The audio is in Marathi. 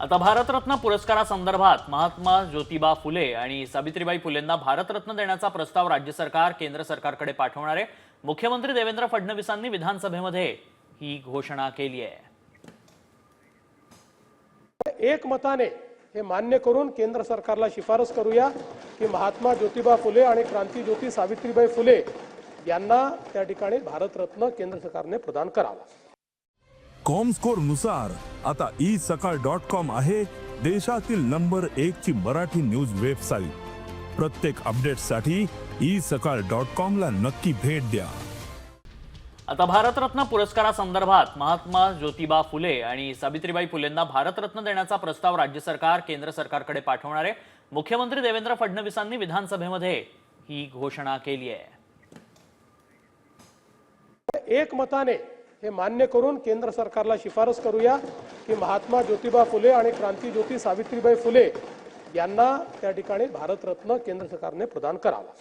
आता भारतरत्न पुरस्कारासंदर्भात महात्मा ज्योतिबा फुले आणि सावित्रीबाई फुलेंना भारतरत्न देण्याचा प्रस्ताव राज्य सरकार केंद्र सरकारकडे पाठवणार. आहे मुख्यमंत्री देवेंद्र फडणवीसांनी विधानसभेमध्ये ही घोषणा केली आहे. एकमताने हे मान्य करून केंद्र सरकारला शिफारस करूया की महात्मा ज्योतिबा फुले आणि क्रांतीज्योती सावित्रीबाई फुले यांना त्या ठिकाणी भारतरत्न केंद्र सरकारने प्रदान करावा. कॉमस्कोरनुसार आता ई सकाळ डॉट कॉम आहे देशातील नंबर एक ची मराठी न्यूज वेबसाईट प्रत्येक अपडेटसाठी ई सकाळ डॉट कॉम ला नक्की भेट द्या. आता भारतरत्न पुरस्कारासंदर्भात महात्मा ज्योतिबा फुले आणि सावित्रीबाई फुलेंना भारतरत्न देण्याचा प्रस्ताव राज्य सरकार केंद्र सरकारकडे पाठवणार आहे. मुख्यमंत्री देवेंद्र फडणवीसांनी विधानसभेमध्ये ही घोषणा केली आहे. एकमताने हे मान्य करून केंद्र सरकारला शिफारस करूया की महात्मा ज्योतिबा फुले आणि क्रांतीज्योती सावित्रीबाई फुले यांना त्या ठिकाणी भारतरत्न केंद्र सरकारने प्रदान करावा.